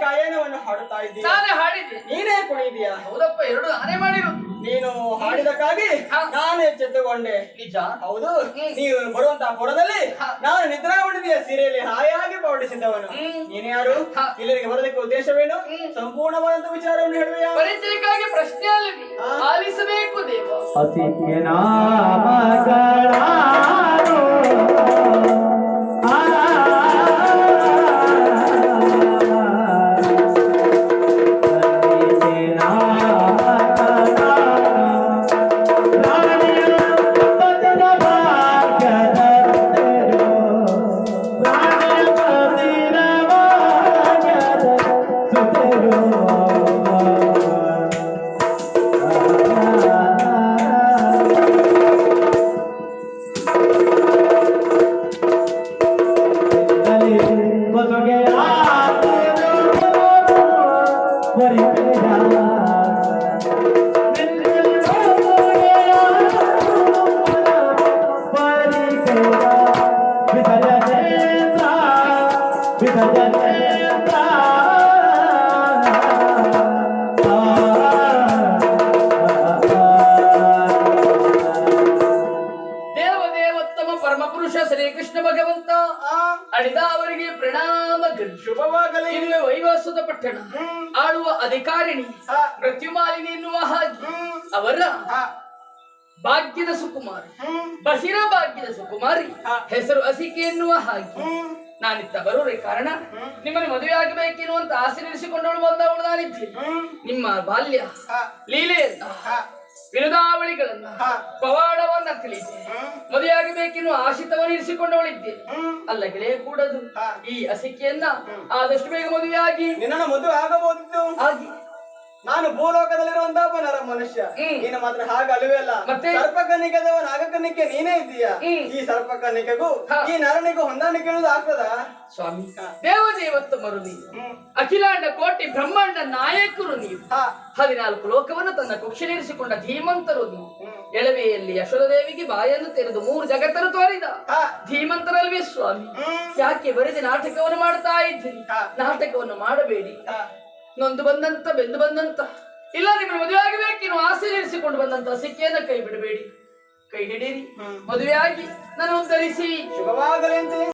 ಗಾಯನವನ್ನು ಹಾಡುತ್ತಾ ಇದ್ದೀನಿ ನಾನೇ ಹಾಡಿದೆ ನೀನೇ ಕುಣಿದೀಯ ಹೌದಪ್ಪ ಎರಡು ನಾನೇ ಮಾಡಿರು. ನೀನು ಹಾಡಿದಕ್ಕಾಗಿ ನಾನೇ ನಾನು ಎಚ್ಚೆತ್ತುಕೊಂಡೆ ನಿಜ. ಹೌದು. ನೀವು ಬರುವಂತಹ ಪುರದಲ್ಲಿ. ನಾನು ನಿದ್ರಾವಣಿದೆಯ ಸೀರೆಯಲ್ಲಿ ಹಾಯಾಗಿ ಪಾವಡಿಸಿದ್ದವನು. ನೀನು ಯಾರು. ಇಲ್ಲಿಗೆ ಬರೋದಕ್ಕೆ ಉದ್ದೇಶವೇನು. ಸಂಪೂರ್ಣವಾದಂತ ವಿಚಾರವನ್ನು ಹೇಳುವೆಯಾ? ಪರಿಚಯಕ್ಕಾಗಿ ಪ್ರಶ್ನೆ. ಆಲಿಸಬೇಕು ದೇವ. ಶ್ರೀಕೃಷ್ಣ ಭಗವಂತ ಅಡಿದ ಅವರಿಗೆ ಪ್ರಣಾಮ ಶುಭವಾಗಲಿ ಇನ್ನು ಪಟ್ಟಣ ಹ್ಮ್. ಆಳುವ ಅಧಿಕಾರಿಣಿ. ಮೃತ್ಯುಮಾಲಿನಿ ಎನ್ನುವ ಹಾಗೆ. ಅವರ. ಭಾಗ್ಯದ ಸುಕುಮಾರಿ ಬಸಿರ ಭಾಗ್ಯದ ಸುಕುಮಾರಿ ಹೆಸರು ಅಸಿಕೆ ಎನ್ನುವ ಹಾಗೆ. ನಾನಿತ್ತ ಬರೋರಿ ಕಾರಣ? ನಿಮ್ಮನ್ನು ಮದುವೆ ಆಗಬೇಕೆನ್ನುವಂತ ಆಸೆ ನಿರಿಸಿಕೊಂಡವಳು ಬಂದವಳು ನಾನಿದ್ದೆ. ನಿಮ್ಮ ಬಾಲ್ಯ ಲೀಲೆ ಲೀಲೆಯನ್ನ. ವಿರುದಾವಳಿಗಳನ್ನ. ಪವಾಡವನ್ನ ತಿಳಿಸಿ ಮದುವೆಯಾಗಬೇಕೆನ್ನು ಮದುವೆಯಾಗಬೇಕೆನ್ನುವ ಆಶಿತವನ್ನು ಇರಿಸಿಕೊಂಡವಳಿದ್ದೆ ಹ್ಮ್. ಅಲ್ಲ ಗೆಳೆಯ ಕೂಡದು ಈ ಅಸಿಕೆಯನ್ನ ಆದಷ್ಟು ಬೇಗ ಮದುವೆಯಾಗಿ. ನಿನ್ನನ್ನು ಮದುವೆ ಆಗಬಹುದು ಆಗಿ ನಾನು ಭೂಲೋಕದಲ್ಲಿರುವಂತಹ ನರ ಮನುಷ್ಯ. ನೀನು ಮಾತ್ರ ಹಾಗ ಅಲುವೆ ಅಲ್ಲ ಮತ್ತೆ? ನಾಗ ನಾಗಕನ್ನಿಕೆ ನೀನೇ ಇದ್ದೀಯ ಈ ಸರ್ಪಕನ್ನಿಕೆಗೂ ಹಾ. ಈ ನರನಿಗೂ ಹೊಂದಾಣಿಕೆ ಆಗ್ತದ ಸ್ವಾಮಿ ನೀವು ಹ್ಮ್. ಅಖಿಲಾಂಡ ಕೋಟಿ ಬ್ರಹ್ಮಾಂಡ ನಾಯಕರು ನೀವು. ಹದಿನಾಲ್ಕು ಲೋಕವನ್ನು ತನ್ನ ಕುಕ್ಷಿರಿಸಿಕೊಂಡ ಧೀಮಂತರು ನೀವು ಎಳವೆಯಲ್ಲಿ ಯಶೋದೇವಿಗೆ ಬಾಯನ್ನು ತೆರೆದು ಮೂರು ಜಗತ್ತನ್ನು ತೋರಿದ. ಧೀಮಂತರಲ್ವೇ ಸ್ವಾಮಿ ಯಾಕೆ ಬರೆದು ನಾಟಕವನ್ನು ಮಾಡ್ತಾ ಇದ್ದೀರಿ. ನಾಟಕವನ್ನು ಮಾಡಬೇಡಿ. ನೊಂದು ಬಂದಂತ ಬೆಂದು ಬಂದಂತ. ಇಲ್ಲ ನಿಮ್ಮ ಮದುವೆ ಆಗಬೇಕಿನ್ನು ಆಸೆ ಇರಿಸಿಕೊಂಡು ಬಂದಂತ ಸಿಕ್ಕೇನ ಕೈ ಬಿಡಬೇಡಿ. ಕೈ ಹಿಡೀರಿ. ಮದುವೆ ಮದುವೆಯಾಗಿ ನಾನು ಧರಿಸಿ. ಶುಭವಾಗಲಿ ಅಂತ